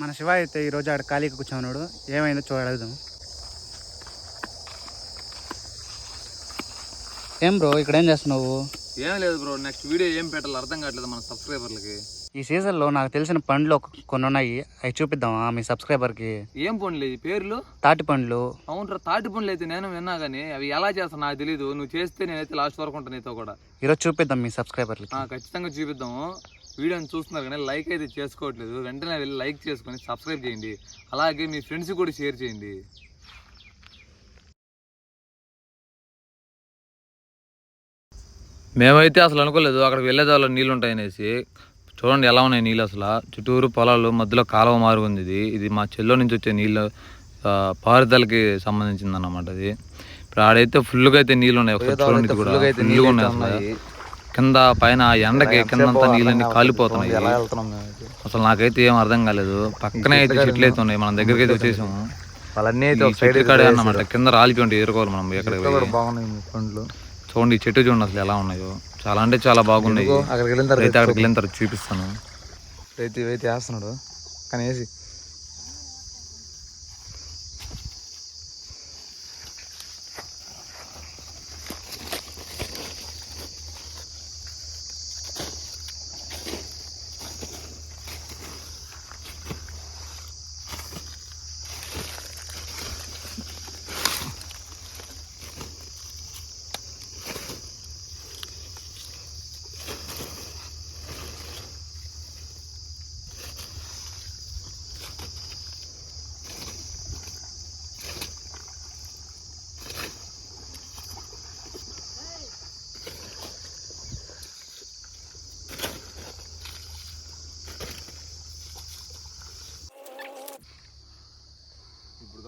మన శివ అయితే ఈరోజు ఆడ ఖాళీకి కూర్చోన్నాడు. ఏమైందో చూడ అడుగుదాం. ఏం బ్రో ఇక్కడ ఏం చేస్తున్నావు? ఏం లేదు బ్రో నెక్స్ట్ వీడియో ఏం పెట్టాలో అర్థం కావట్లేదు మన సబ్స్క్రైబర్లకి. ఈ సీజన్లో నాకు తెలిసిన పండ్లు కొన్ని ఉన్నాయి. అవి చూపిద్దామా మీ సబ్స్క్రైబర్కి? ఏం పనులు ఈ పేర్లు? తాటి పండ్లు. అవునరా తాటి పనులు అయితే నేను విన్నా కానీ అవి ఎలా చేస్తాను నాకు తెలియదు నువ్వు చేస్తే నేనైతే లాస్ట్ వరకు ఉంటాను నీతో కూడా. ఈరోజు చూపిద్దాం మీ సబ్స్క్రైబర్లకి. ఖచ్చితంగా చూపిద్దాము. వీడియోని చూస్తున్నారు కానీ లైక్ అయితే చేసుకోవట్లేదు. వెంటనే వెళ్ళి లైక్ చేసుకొని సబ్స్క్రైబ్ చేయండి. అలాగే మీ ఫ్రెండ్స్ కూడా షేర్ చేయండి. మేమైతే అసలు అనుకోలేదు అక్కడికి వెళ్ళేదాళ్ళు నీళ్ళు ఉంటాయనేసి. చూడండి ఎలా ఉన్నాయి నీళ్ళు అసలు. చుట్టూరు పొలాలు మధ్యలో కాలువ మారు ఉంది ఇది. ఇది మా చెల్లో నుంచి వచ్చే నీళ్ళు పారుదలకి సంబంధించింది అన్నమాట అది. ఇప్పుడు ఆడైతే ఫుల్గా అయితే నీళ్ళు ఉన్నాయి ఒకసారి చూడండి కూడా. ఫుల్గా ఉన్నాయి. కింద పైన ఎండకి కిందంతా నీళ్ళన్నీ కాలిపోతున్నాయి. అసలు నాకైతే ఏం అర్థం కాలేదు. పక్కనే అయితే చెట్లు అయితే ఉన్నాయి. మన దగ్గరికి అయితే వచ్చేసాము. వాళ్ళన్నీ కాడే అన్నమాట. కింద రాలిపోయి ఉంటాయి ఏరుకోవాలి మనం ఎక్కడ చూడండి చెట్టు చూడండి అసలు ఎలా ఉన్నాయో. చాలా అంటే చాలా బాగున్నాయి. అక్కడికి వెళ్ళిన తర్వాత అయితే చూపిస్తాను. రైతు ఇవైతే వేస్తున్నాడు. కానీ వేసి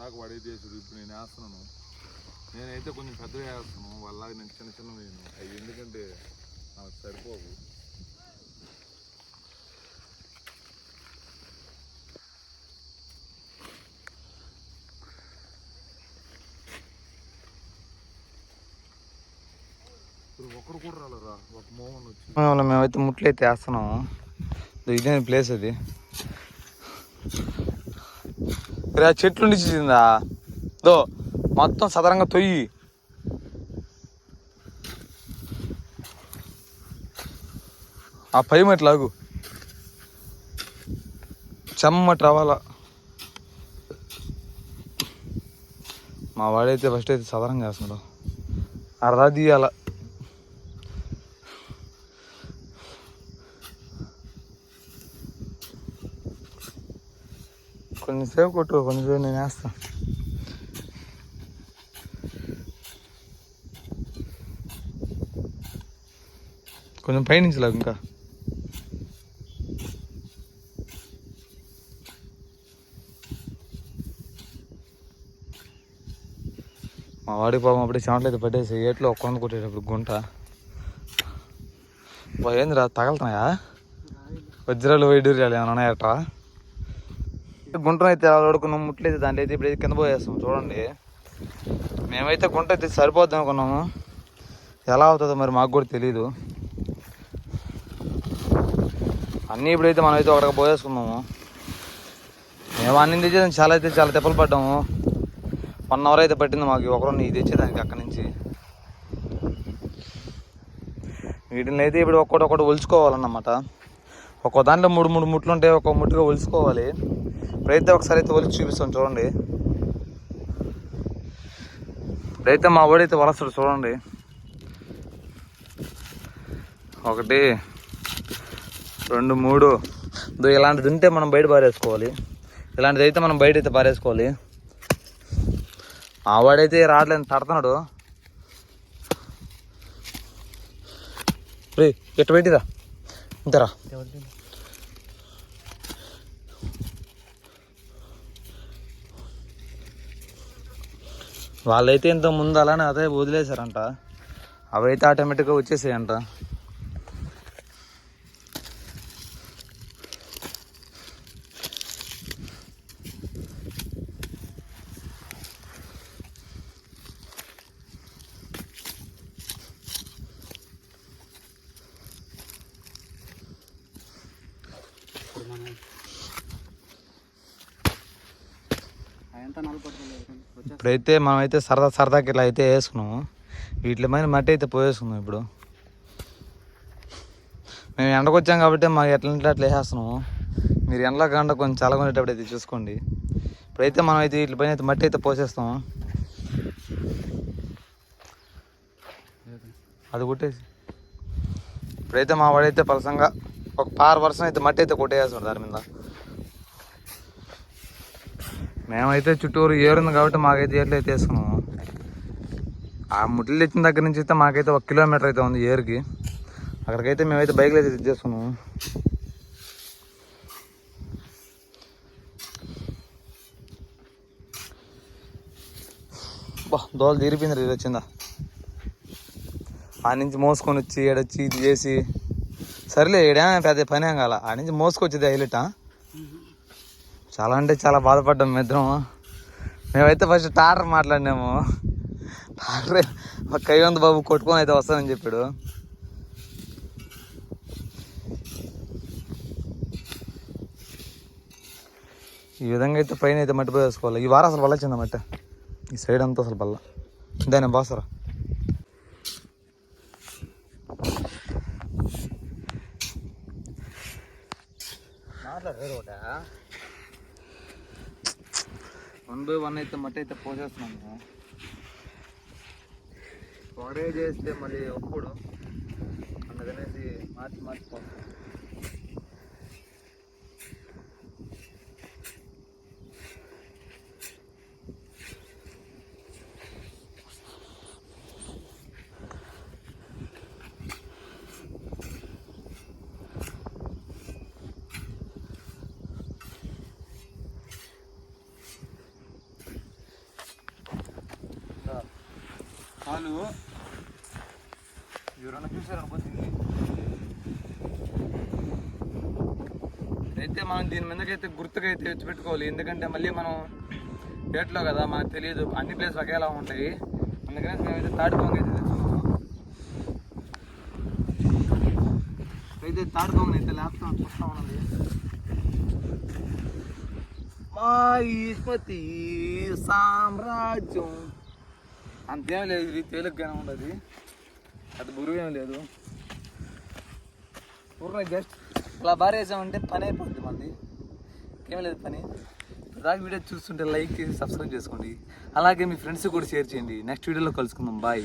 ఇప్పుడు దాకా వాడే చేసుడు ఇప్పుడు నేను వేస్తున్నాను. నేనైతే కొంచెం పెద్దగా వేస్తున్నాను. వాళ్ళలాగా నేను చిన్న చిన్న నేను. అవి ఎందుకంటే నాకు సరిపోవు. ఒకరు కూడా రాలరా ఒక మోహన్ వచ్చి మేమైతే ముట్లు అయితే వేస్తున్నాము. ఇదే ప్లేస్ అది. రే, చెట్లు నిచ్చిందా దో మొత్తం సదరంగా తొయ్యి. ఆ పై మట్టి లాగు. చెమ్మటి రావాలా? మా వాడైతే ఫస్ట్ అయితే సదరంగా వేస్తున్నాడు. అర్రా తీయాల? కొన్ని సేపు కొట్టు కొంచెం సేపు నేను వేస్తా. కొంచెం పైనుంచి లాగు ఇంకా. మా వాడి పాపం అప్పుడే చెమటలు అయితే పట్టేసి ఏట్లో ఒక్కొంది కొట్టేటప్పుడు గుంట. బా, ఏందిరా తగలుతున్నాయా? వజ్రాలు వైడూర్యాలు ఏమైనా ఉన్నాయట? గుంటను అయితే అలా వాడుకున్నాం ముట్లయితే దాంట్లో అయితే ఇప్పుడు అయితే కింద పోయేస్తాం చూడండి. మేమైతే గుంట అయితే సరిపోద్ది అనుకున్నాము. ఎలా అవుతుందో మరి మాకు కూడా తెలియదు అన్నీ ఇప్పుడైతే మనం అయితే ఒకటికి పోయేసుకున్నాము. మేము అన్ని తెచ్చేదానికి చాలా అయితే చాలా తెప్పలు పడ్డాము. వన్ అవర్ అయితే పట్టింది మాకు ఒకరు ఇది తెచ్చేదానికి అక్కడి నుంచి. వీటిని అయితే ఇప్పుడు ఒక్కొక్కటి ఒక్కటి ఒలుచుకోవాలన్నమాట. ఒక్కో దాంట్లో మూడు మూడు ముట్లు ఉంటాయి ఒక్కొక్క ముట్టుగా ఒలుచుకోవాలి. ఇప్పుడైతే ఒకసారి అయితే ఒలిచి చూపిస్తాం చూడండి. ఇప్పుడైతే మా వాడైతే వలసడు చూడండి. ఒకటి రెండు మూడు. ఇదో ఇలాంటిది ఉంటే మనం బయట పారేసుకోవాలి. ఇలాంటిది అయితే మనం బయట అయితే పారేసుకోవాలి. మా వాడైతే రావట్లేదు తడుతున్నాడు. రే ఎట్టు పెట్టిరా ఇంతరా? వాళ్ళైతే ఇంత ముందు అలానే అదే వదిలేశారంట. అవైతే ఆటోమేటిక్గా వచ్చేసాయంట. ఇప్పుడు ఇప్పుడైతే మనం అయితే సరదా సరదాకి ఇట్లా అయితే వేసుకున్నాము. వీటి పైన మట్టి అయితే పోయేసుకున్నాం ఇప్పుడు. మేము ఎండకు వచ్చాం కాబట్టి మాకు ఎట్లంటే అట్లా వేసేస్తున్నాము. మీరు ఎండలో కాకుండా కొంచెం చల్లగొనేటప్పుడు అయితే చూసుకోండి. ఇప్పుడైతే మనం అయితే వీటి పైన అయితే మట్టి అయితే పోసేస్తాం అది కొట్టేసి. ఇప్పుడైతే మా వాడైతే పలసంగా ఒక పార వర్షం అయితే మట్టి అయితే కొట్టేస్తున్నాడు దాని మీద. మేమైతే చుట్టూరు ఏరుంది కాబట్టి మాకైతే ఏర్లు అయితే వేసుకున్నాము ఆ ముట్లు తెచ్చిన దగ్గర నుంచి అయితే మాకైతే ఒక కిలోమీటర్ అయితే ఉంది ఏరుకి. అక్కడికైతే మేమైతే బైక్లో అయితే తెచ్చేసుకున్నాము దోలు తీరిపోయింది ఇది వచ్చిందా ఆ నుంచి మోసుకొని వచ్చి ఏడొచ్చి ఇది చేసి. సర్లే ఏడా పెద్ద పని ఏం కాల. ఆ నుంచి మోసుకొచ్చేది హైలెట్ చాలా అంటే చాలా బాధపడ్డాం మీ మేమైతే ఫస్ట్ టాటర్ మాట్లాడినాము. టాటర్ మా కైవంత్ బాబు కొట్టుకొని అయితే వస్తానని చెప్పాడు. ఈ విధంగా అయితే పైన అయితే మట్టి పోయేసుకోవాలి ఈ వారం అసలు బల్ల వచ్చిందా ఈ సైడ్ అంతా అసలు బల్ల. దాని బాసరా. వన్ బై వన్ అయితే మట్టి అయితే పోసేస్తున్నాము ఒకటే చేస్తే మళ్ళీ ఒప్పుడు అందుకనేసి మార్చి మార్చి పోస్తాం. కాలు ఎవరన్నా చూసారనుకోతుంది అయితే మనం దీని మీదకైతే గుర్తుగా అయితే తెచ్చి పెట్టుకోవాలి ఎందుకంటే మళ్ళీ మనం డేట్లో కదా మనకు తెలియదు. అన్ని ప్లేస్ ఒకేలా ఉంటాయి. అందుకని మేమైతే తాడిపోంగ అయితే తెచ్చుకున్నాము అయితే తాడిపోంగ అయితే ల్యాప్టాప్ చూస్తా ఉన్నది మా ఈస్మతి సామ్రాజ్యం అంతేం లేదు ఇది తేలిగ్గానే ఉండదు. అది బురువు ఏం లేదు. ఊరిలో జస్ట్ ఇలా బారేసామంటే పని అయిపోతుంది మంది ఏం లేదు పని. దాకా వీడియో చూస్తుంటే లైక్ చేసి సబ్స్క్రైబ్ చేసుకోండి. అలాగే మీ ఫ్రెండ్స్ కూడా షేర్ చేయండి. నెక్స్ట్ వీడియోలో కలుసుకుందాం. బాయ్.